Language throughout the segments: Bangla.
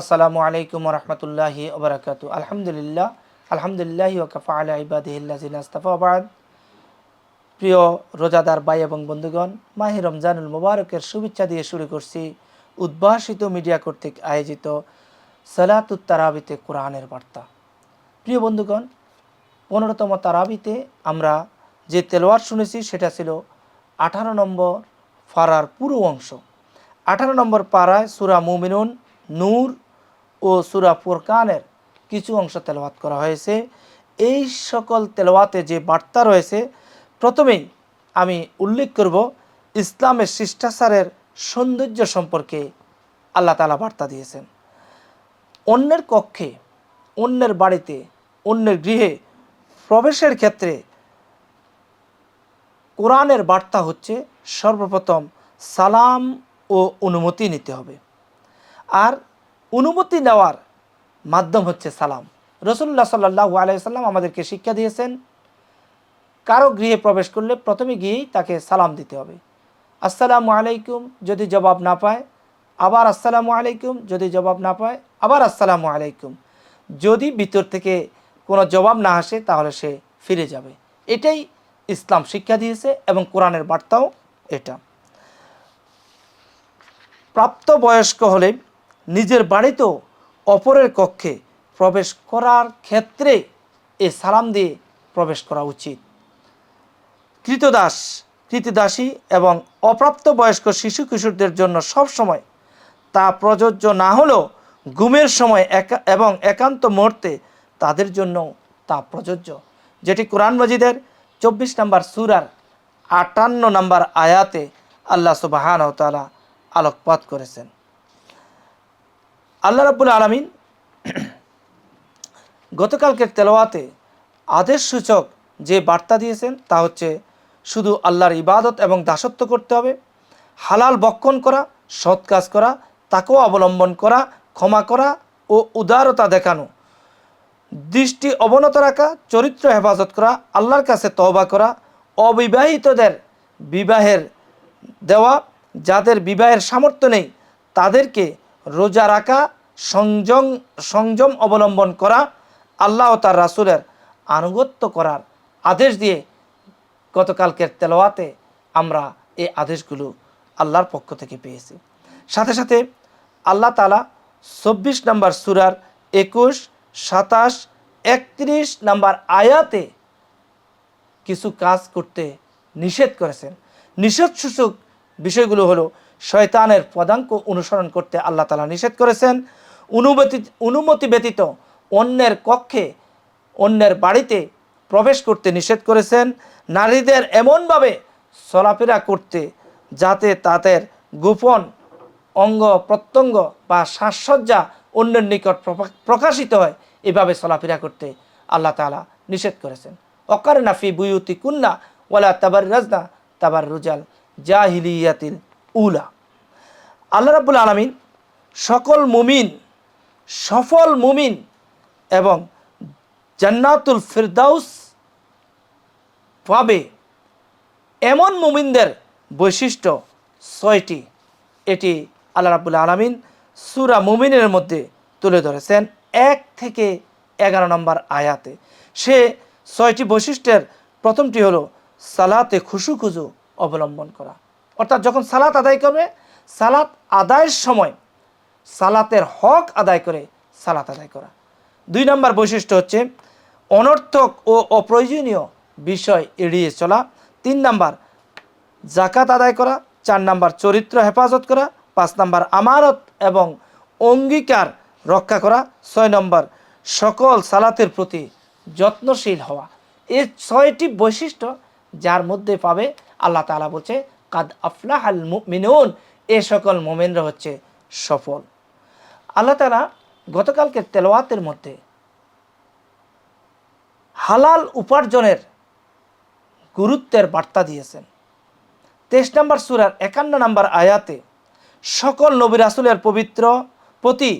আসসালামু আলাইকুম রহমতুল্লাহি ওবরাকাতু আলহামদুলিল্লাহ আলহামদুলিল্লাহ ওকাফা আলা প্রিয় রোজাদার ভাই এবং বন্ধুগণ, মাহি রমজানুল মুবারকের শুভেচ্ছা দিয়ে শুরু করছি উদ্ভাসিত মিডিয়া কর্তৃক আয়োজিত সালাতুত তারাবিতে কোরআনের বার্তা। প্রিয় বন্ধুগণ, পনেরোতম তারাবিতে আমরা যে তেলোয়ার শুনেছি, সেটা ছিল আঠারো নম্বর ফারার পুরো অংশ। আঠারো নম্বর পাড়ায় সুরা মুমিনুন, নূর ও সুরা ফুরকানের কিছু অংশ তেলাওয়াত করা হয়েছে। এই সকল তেলাওয়াতে যে বার্তা রয়েছে, প্রথমেই আমি উল্লেখ করব ইসলামের শিষ্টাচারের সৌন্দর্য সম্পর্কে আল্লাহ তালা বার্তা দিয়েছেন। অন্যের কক্ষে, অন্যের বাড়িতে, অন্যের গৃহে প্রবেশের ক্ষেত্রে কোরআনের বার্তা হচ্ছে সর্বপ্রথম সালাম ও অনুমতি নিতে হবে। আর অনুমতি নেওয়ার মাধ্যম হচ্ছে সালাম। রসুল্লাহ সাল্লাহ আলাইসাল্লাম আমাদেরকে শিক্ষা দিয়েছেন, কারও গৃহে প্রবেশ করলে প্রথমে গিয়েই তাকে সালাম দিতে হবে। আসসালামু আলাইকুম যদি জবাব না পায়, আবার আসসালামু আলাইকুম যদি জবাব না পায়, আবার আসসালামু আলাইকুম। যদি ভিতর থেকে কোনো জবাব না আসে, তাহলে সে ফিরে যাবে। এটাই ইসলাম শিক্ষা দিয়েছে এবং কোরআনের বার্তাও এটা। প্রাপ্তবয়স্ক হলে নিজের বাড়িতেও অপরের কক্ষে প্রবেশ করার ক্ষেত্রে এ সালাম দিয়ে প্রবেশ করা উচিত। কৃতদাস, কৃতদাসী এবং অপ্রাপ্তবয়স্ক শিশু কিশোরদের জন্য সবসময় তা প্রযোজ্য না হলেও ঘুমের সময় এবং একান্ত মুহূর্তে তাদের জন্য তা প্রযোজ্য। যেটি কোরআন মজিদের চব্বিশ নম্বর সুরার আটান্ন নম্বর আয়াতে আল্লাহ সুবাহান তালা আলোকপাত করেছেন। আল্লাহ রাবুল আলমিন গতকালকের তেলোয়াতে আদেশ সূচক যে বার্তা দিয়েছেন তা হচ্ছে শুধু আল্লাহর ইবাদত এবং দাসত্ব করতে হবে, হালাল বক্ষণ করা, সৎ কাজ করা তাকেও অবলম্বন করা, ক্ষমা করা ও উদারতা দেখানো, দৃষ্টি অবনত রাখা, চরিত্র হেফাজত করা, আল্লাহর কাছে তওবা করা, অবিবাহিতদের বিবাহের দেওয়া, যাদের বিবাহের সামর্থ্য নেই, তাদেরকে রোজা রাখা, সংযম সংযম অবলম্বন করা, আল্লাহ তার রাসুলের আনুগত্য করার আদেশ দিয়ে গতকালকের তেলোয়াতে আমরা এই আদেশগুলো আল্লাহর পক্ষ থেকে পেয়েছি। সাথে সাথে আল্লাহ তালা চব্বিশ নম্বর সুরার একুশ, সাতাশ, একত্রিশ নম্বর আয়াতে কিছু কাজ করতে নিষেধ করেছেন। নিষেধ সূচক বিষয়গুলো হলো শয়তানের পদাঙ্ক অনুসরণ করতে আল্লাহ তালা নিষেধ করেছেন। অনুমতি অনুমতি ব্যতীত অন্যের কক্ষে, অন্যের বাড়িতে প্রবেশ করতে নিষেধ করেছেন। নারীদের এমনভাবে চলাফেরা করতে যাতে তাদের গোপন অঙ্গ, প্রত্যঙ্গ বা সাজসজ্জা অন্যের নিকট প্রকাশিত হয়, এভাবে চলাফেরা করতে আল্লাহ তালা নিষেধ করেছেন। অকার নাফি বুয়ুতি কুন্না ওয়ালা তাবার রাজনা তাবার রুজাল জাহিলিয়াতিল উলা। আল্লাহ রাবুল আলমিন সকল মুমিন, সফল মুমিন এবং জান্নাতুল ফিরদাউস পাবে এমন মুমিনদের বৈশিষ্ট্য ছয়টি। এটি আল্লাহ রাবুল আলমিন সুরা মুমিনের মধ্যে তুলে ধরেছেন এক থেকে এগারো নম্বর আয়াতে। সে ছয়টি বৈশিষ্ট্যের প্রথমটি হলো সালাতে খুশু খুজু অবলম্বন করা। অর্থাৎ যখন সালাত আদায় করবে, সালাত আদায়ের সময় সালাতের হক আদায় করে সালাত আদায় করা। দুই নম্বর বৈশিষ্ট্য হচ্ছে, অনর্থক ও অপ্রয়োজনীয় বিষয় এড়িয়ে চলা। তিন নাম্বার জাকাত আদায় করা। চার নাম্বার, চরিত্র হেফাজত করা। পাঁচ নাম্বার, আমানত এবং অঙ্গীকার রক্ষা করা। ছয় নম্বর, সকল সালাতের প্রতি যত্নশীল হওয়া। এই ছয়টি বৈশিষ্ট্য যার মধ্যে পাবে, আল্লাহ তালা বলছে কাদ আফলাহ আল মিনুন এ সকল মোমেনরা হচ্ছে সফল। আল্লাহ তালা গতকালকে তেলোয়াতের মধ্যে হালাল উপার্জনের গুরুত্বের বার্তা দিয়েছেন। তেইশ নম্বর সুরার একান্ন নম্বর আয়াতে সকল নবী রাসুলের পবিত্র প্রতি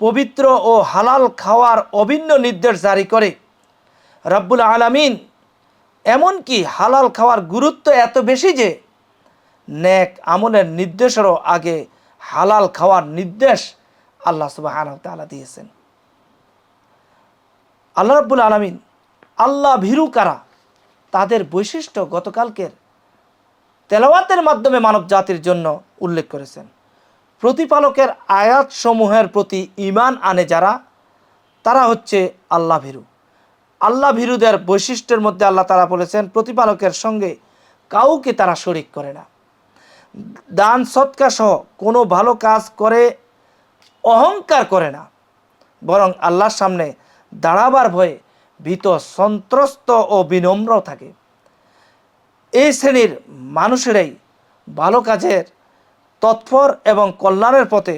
পবিত্র ও হালাল খাওয়ার অভিন্ন নির্দেশ জারি করে, রব্বুল আলামিন, এমনকি হালাল খাওয়ার গুরুত্ব এত বেশি যে নেক আমলের নির্দেশেরও আগে হালাল খাওয়ার নির্দেশ আল্লাহ সুবাহ তালা দিয়েছেন। আল্লাহ রাব্বুল আলমিন আল্লাহ ভীরু কারা? তাদের বৈশিষ্ট্য গতকালকের তেলাওয়াতের মাধ্যমে মানব জাতির জন্য উল্লেখ করেছেন। প্রতিপালকের আয়াতসমূহের প্রতি ইমান আনে যারা, তারা হচ্ছে আল্লাহ ভীরু। আল্লাহ ভীরুদের বৈশিষ্ট্যের মধ্যে আল্লাহ তারা বলেছেন, প্রতিপালকের সঙ্গে কাউকে তারা শরিক করে না। দান সৎকা সহ কোনো ভালো কাজ করে অহংকার করে না। বরং আল্লাহর সামনে দাঁড়াবার ভয়ে ভীত, সন্ত্রস্ত ও বিনম্র থাকে। এই শ্রেণির মানুষেরাই ভালো কাজের তৎপর এবং কল্যাণের পথে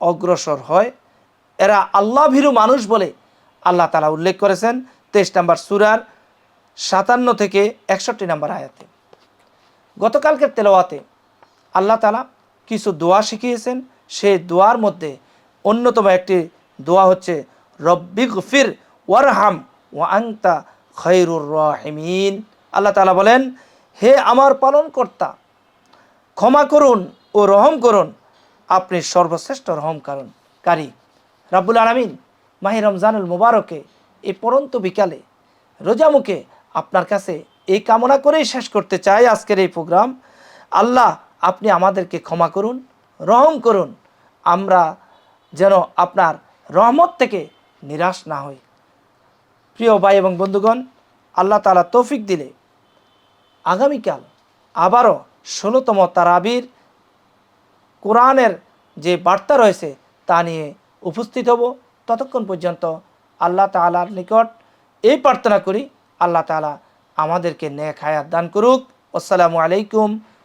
অগ্রসর হয়। এরা আল্লাহ ভীরু মানুষ বলে আল্লাহ তালা উল্লেখ করেছেন তেইশ নম্বর সুরার সাতান্ন থেকে একষট্টি নম্বর আয়াতে। গতকালকের তেলাওয়াতে আল্লাহ তালা কিছু দোয়া শিখিয়েছেন। সেই দোয়ার মধ্যে অন্যতম একটি দোয়া হচ্ছে, রব্বি গফির ওয়ারহাম ওয়া আংতা খৈরুর রহিমিন। আল্লাহ তালা বলেন, হে আমার পালনকর্তা, ক্ষমা করুন ও রহম করুন। আপনি সর্বশ্রেষ্ঠ রহম কারণ কারি রাব্বুল আলমিন মাহি রমজানুল মুবারকে এই পরন্ত বিকালে রোজা মুখে আপনার কাছে এই কামনা করেই শেষ করতে চাই আজকের এই প্রোগ্রাম। আল্লাহ আপনি আমাদেরকে ক্ষমা করুন, রহম করুন। আমরা যেন আপনার রহমত থেকে নিরাশ না হই। প্রিয় ভাই এবং বন্ধুগণ, আল্লাহ তালা তৌফিক দিলে আগামীকাল আবারও ষোলোতম তারাবির কোরআনের যে বার্তা রয়েছে তা নিয়ে উপস্থিত হব। ততক্ষণ পর্যন্ত আল্লাহ তালার নিকট এই প্রার্থনা করি, আল্লাহ তালা আমাদেরকে নেক হায়াত দান করুক। আসসালামু আলাইকুম